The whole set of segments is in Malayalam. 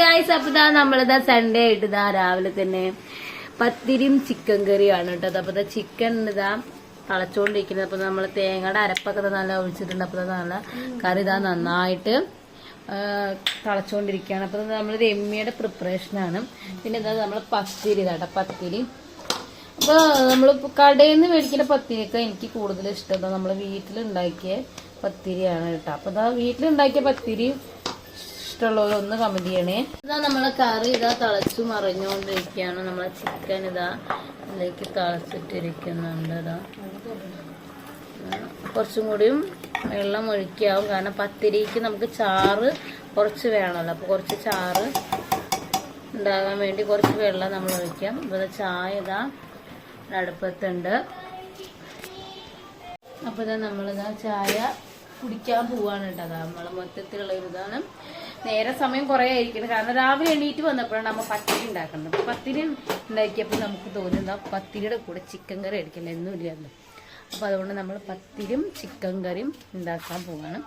ഗായ്സ് അപ്പൊ ഇതാ നമ്മളിതാ സൺഡേ ആയിട്ട് ഇതാ രാവിലെ തന്നെ പത്തിരിയും ചിക്കൻ കറിയാണ് കേട്ടോ. അപ്പൊ ഇതാ ചിക്കൻ ഇതാ തളച്ചോണ്ടിരിക്കുന്നത്. അപ്പൊ നമ്മൾ തേങ്ങയുടെ അരപ്പൊക്കെ നല്ല ഒഴിച്ചിട്ടുണ്ട്. അപ്പൊ നല്ല കറി ഇതാ നന്നായിട്ട് തളച്ചോണ്ടിരിക്കുകയാണ്. അപ്പൊ നമ്മൾ രമ്യയുടെ പ്രിപ്പറേഷനാണ് പിന്നെ ഇതാ നമ്മൾ പത്തിരി ഇതാട്ടോ പത്തിരി. അപ്പൊ നമ്മൾ കടയിൽ നിന്ന് മേടിക്കുന്ന പത്തിരിയൊക്കെ എനിക്ക് കൂടുതൽ ഇഷ്ടം. ഇതാ നമ്മൾ വീട്ടിലുണ്ടാക്കിയ പത്തിരിയാണ് കേട്ടോ. അപ്പൊ ഇതാ വീട്ടിലുണ്ടാക്കിയ പത്തിരി ഇഷ്ടമുള്ളവർ ഒന്ന് കമന്റ് ചെയ്യണേ. ഇതാ നമ്മളെ കറി ഇതാ തിളച്ചു മറിഞ്ഞുകൊണ്ടിരിക്കുകയാണ്. നമ്മളെ ചിക്കൻ ഇതാ ഇതിലേക്ക് തിളച്ചിട്ടിരിക്കുന്നുണ്ട് ഇതാ. കുറച്ചും കൂടിയും വെള്ളം ഒഴിക്കാവും. കാരണം പത്തിരിക്ക് നമുക്ക് ചാറ് കുറച്ച് വേണമല്ലോ. അപ്പൊ കുറച്ച് ചാറ് ഉണ്ടാകാൻ വേണ്ടി കുറച്ച് വെള്ളം നമ്മൾ ഒഴിക്കാം. ഇവിടെ ചായ ഇതാ അടുപ്പത്തുണ്ട്. അപ്പൊ ഇതാ നമ്മളിതാ ചായ കുടിക്കാൻ പോവാണ് കേട്ടോ. നമ്മളെ മൊത്തത്തിലുള്ള ഒരു ഇതാണ്. നേരെ സമയം കുറേ ആയിരിക്കണം കാരണം രാവിലെ എണീറ്റ് വന്നപ്പോഴാണ് നമ്മൾ പത്തിരി ഉണ്ടാക്കുന്നത്. പത്തിരി ഉണ്ടാക്കിയപ്പോൾ നമുക്ക് തോന്നുന്ന പത്തിരിയുടെ കൂടെ ചിക്കൻ കറി അടിക്കണം എന്നും ഇല്ലായിരുന്നു. അപ്പൊ അതുകൊണ്ട് നമ്മൾ പത്തിരിയും ചിക്കൻ കറിയും ഉണ്ടാക്കാൻ പോവാണ്.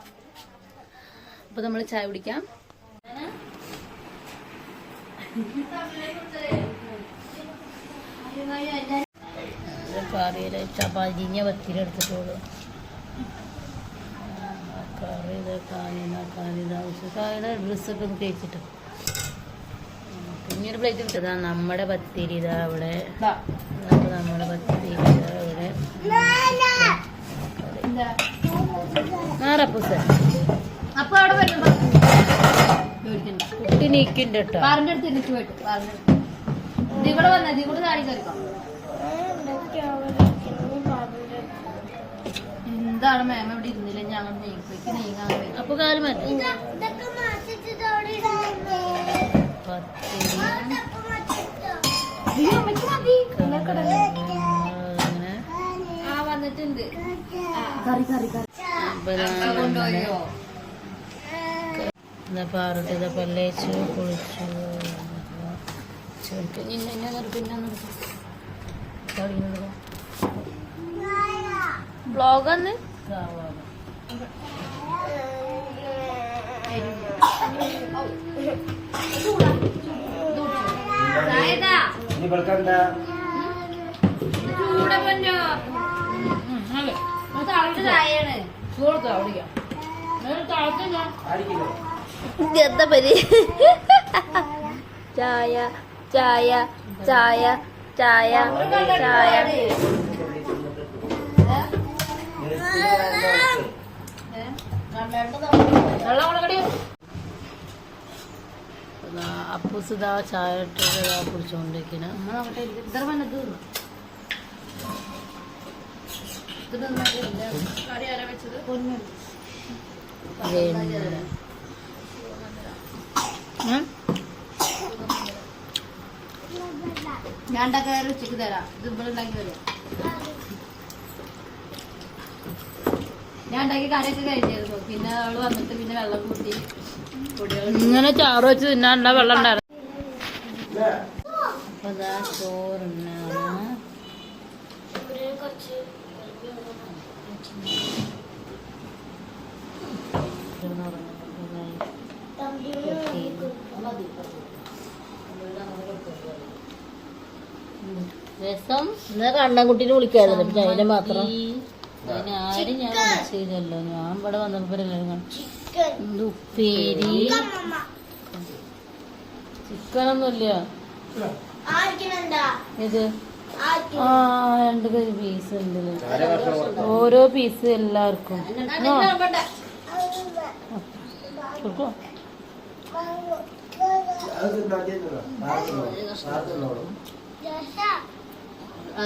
അപ്പൊ നമ്മൾ ചായ കുടിക്കാം. ചപ്പാത്തിഞ്ഞ പത്തിരി എടുത്തിട്ടുള്ളൂ. കറി ഇത് കാലിന കാലിത ഡ്രസ്സൊക്കെ ഒന്ന് തേച്ചിട്ട്. കുഞ്ഞൊരു പ്ലേറ്റ് എടുത്തതാ നമ്മുടെ പത്തിരി ഇതാ അവിടെ. നമ്മുടെ പത്തിരി ഇതാ ഇവിടെ മാറപ്പൂസ അപ്പൊ അവിടെ വരുമ്പോ കുട്ടി നീക്കുണ്ട് കേട്ടോ കയറിക്കോ എന്താണ് മാം എവിടെ ഇരുന്നില്ല അപ്പൊ കാൽ മതി. വന്നിട്ടുണ്ട്. പല്ലേച്ചു കുളിച്ചു. ചെറുക്ക് നിന്നെ എന്നെ കറി പിന്നെ ബ്ലോഗന്ന് എന്താ പരി? ചായ ചായ ചായ ചായ ചായ. അപ്പൂസ് ഇതാ ചായ ഇതാ കുടിച്ചോണ്ടിരിക്കണ. ഉം? ഞാൻ ഉണ്ടാക്കിയ ഉച്ചയ്ക്ക് തരാം. ഇത് ഇവിടെ ഉണ്ടാക്കി തരാം ഞാൻ ഉണ്ടാക്കി കറിയൊക്കെ കഴിഞ്ഞായിരുന്നു പിന്നെ അവൾ വന്നിട്ട് പിന്നെ വെള്ളം കൂട്ടി. ഇങ്ങനെ ചാറ് വെച്ച് തിന്നാനുള്ള വെള്ളം ഉണ്ടായിരുന്നു? അപ്പൊ രസം. എന്നാ കണ്ണൻകുട്ടീനെ വിളിക്കായിരുന്നു പിന്നെ അതിനെ മാത്രം. ആരും ഞാൻ വിളിച്ചില്ലല്ലോ ഞാൻ ഇവിടെ വന്നപ്പോ എല്ലാവരും ഇത് ഉപ്പേരി. ചിക്കനൊന്നുമില്ല. ഇത് ആ രണ്ട് പേര് പീസ് ഉണ്ട്. ഓരോ പീസ് എല്ലാവർക്കും. ആ, കൊടുക്കോ?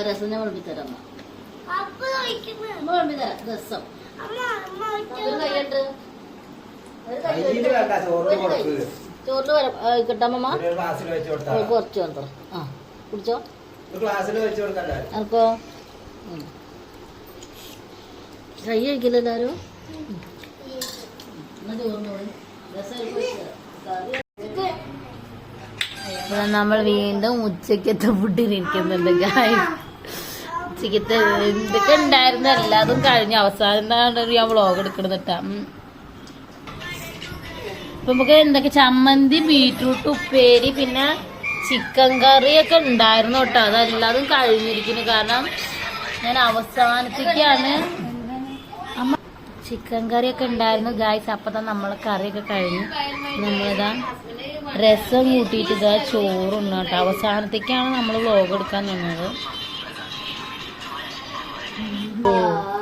രസം. ഞാൻ വിളമ്പിത്തരാം ചോറിന് വരാം. കുറച്ച് വേണ്ട ആ കുടിച്ചോ? കൈ കഴിക്കില്ല എല്ലാരും നമ്മൾ വീണ്ടും ഉച്ചക്കത്തെ ഫുഡിന് ഇരിക്കുന്നുണ്ട് ഗായ് ഉച്ചക്കത്തെ എന്തൊക്കെ ഉണ്ടായിരുന്നു. എല്ലാതും കഴിഞ്ഞ. അവസാനം ഞാൻ വ്ളോഗ് എടുക്കണത് കേട്ടാ ഉം. ഇപ്പൊ നമുക്ക് എന്തൊക്കെ ചമ്മന്തി ബീറ്റ്റൂട്ട് ഉപ്പേരി പിന്നെ ചിക്കൻ കറിയൊക്കെ ഉണ്ടായിരുന്നു കേട്ടോ അതെല്ലാതും കഴിഞ്ഞിരിക്കുന്നു. കാരണം ഞാൻ അവസാനത്തേക്കാണ് അമ്മ ചിക്കൻ കറിയൊക്കെ ഉണ്ടായിരുന്നു. ഗായ്സ് അപ്പം തന്നെ നമ്മളെ കറിയൊക്കെ കഴിഞ്ഞു. നമ്മളിതാ രസം കൂട്ടിയിട്ട് ഇതാ ചോറുണ്ട് കേട്ടോ അവസാനത്തേക്കാണ് നമ്മൾ വ്ലോഗ് എടുക്കാൻ നിന്നത്. ആ